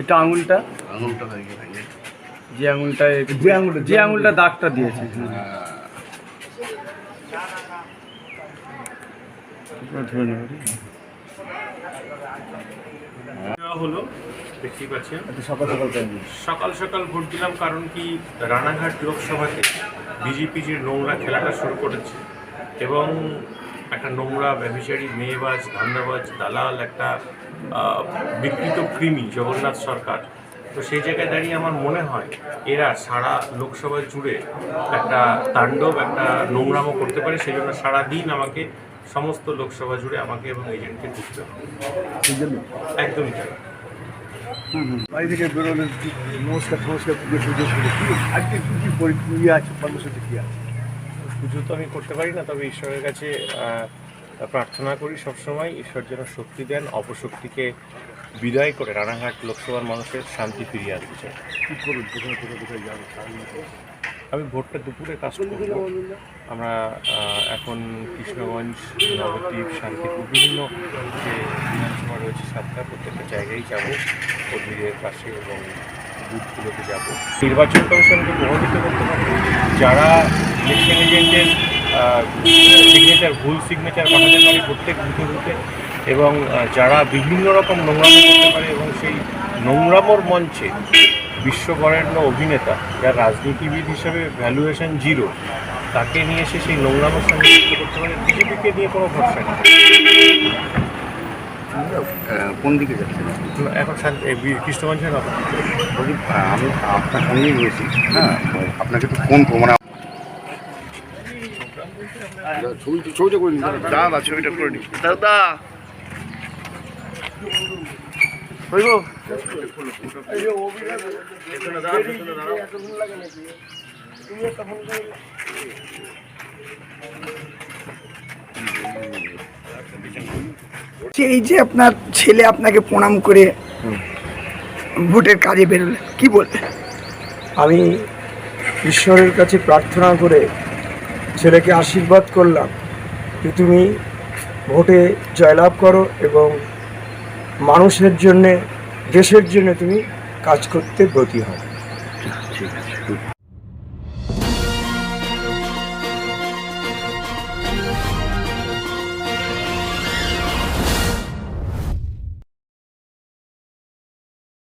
এটা আঙুলটা? আঙুলটা যে আঙুলটা যে আঙুলটা যে আঙুলটা দাগটা দিয়েছে। ধরে হলো দেখতেই পাচ্ছেন। সকাল সকাল সকাল সকাল ভোট দিলাম কারণ কি রানাঘাট লোকসভাতে বিজেপি যে নোংরা খেলাটা শুরু করেছে এবং একটা নোংরা ব্যভিচারী মেয়েবাজ ধান্দাবাজ দালাল একটা বিকৃত কৃমি জগন্নাথ সরকার। তো সেই জায়গায় দাঁড়িয়ে আমার মনে হয় এরা সারা লোকসভা জুড়ে একটা তাণ্ডব একটা নোংরামো করতে পারে সেই জন্য সারাদিন আমাকে সমস্ত লোকসভা জুড়ে আমাকে এবং এজেন্টকে ঢুকতে হবে। একদমই তাই। বাড়ি থেকে বেরোলে নমস্কার নমস্কার আজকে কী কী ইয়ে আছে কর্মসূচি কী আছে? পুজো তো আমি করতে পারি না তবে ঈশ্বরের কাছে প্রার্থনা করি সবসময় ঈশ্বর যেন শক্তি দেন অপশক্তিকে বিদায় করে রানাঘাট লোকসভার মানুষের শান্তি ফিরিয়ে আনতে চাই। আমি ভোটটা দুপুরে কাজ করব। আমরা এখন কৃষ্ণগঞ্জ নবদ্বীপ শান্তিপুর বিভিন্ন যে বিধানসভা রয়েছে সাতটা প্রত্যেকটা জায়গায় যাব। কর্মীদের পাশে এবং বুথগুলোতে যাব। নির্বাচন কমিশনকে প্রভাবিত করতে পারে। যারা ইলেকশন এজেন্টের সিগনেচার ভুল সিগনেচার পাঠাতে পারে প্রত্যেক বুথে বুথে এবং যারা বিভিন্ন রকম নোংরামো করতে পারে এবং সেই নোংরামোর মঞ্চে বিশ্ববরেণ্য অভিনেতা, যার রাজনীতিবিদ হিসেবে ভ্যালুয়েশন জিরো তাকে নিয়ে এসে সেই নোংরামোর সঙ্গে করতে পারে। বিজেপিকে নিয়ে কোনো ভরসা নেই। কোন দিকে যাচ্ছেন? এখন কৃষ্ণগঞ্জের ব্যাপার আমি আপনার সঙ্গেই রয়েছি। হ্যাঁ আপনাকে তো ফোন করব মানে ছবি ছবিটা করে নিন দাদা। ছবিটা করে নিন দাদা। হইব এই যে আপনার ছেলে আপনাকে প্রণাম করে ভোটের কাজে বেরোলেন কি বলবেন আমি ঈশ্বরের কাছে প্রার্থনা করে ছেলেকে আশীর্বাদ করলাম যে তুমি ভোটে জয়লাভ করো এবং মানুষের জন্যে দেশের জন্য তুমি কাজ করতে ব্রতী হও। ঠিক আছে।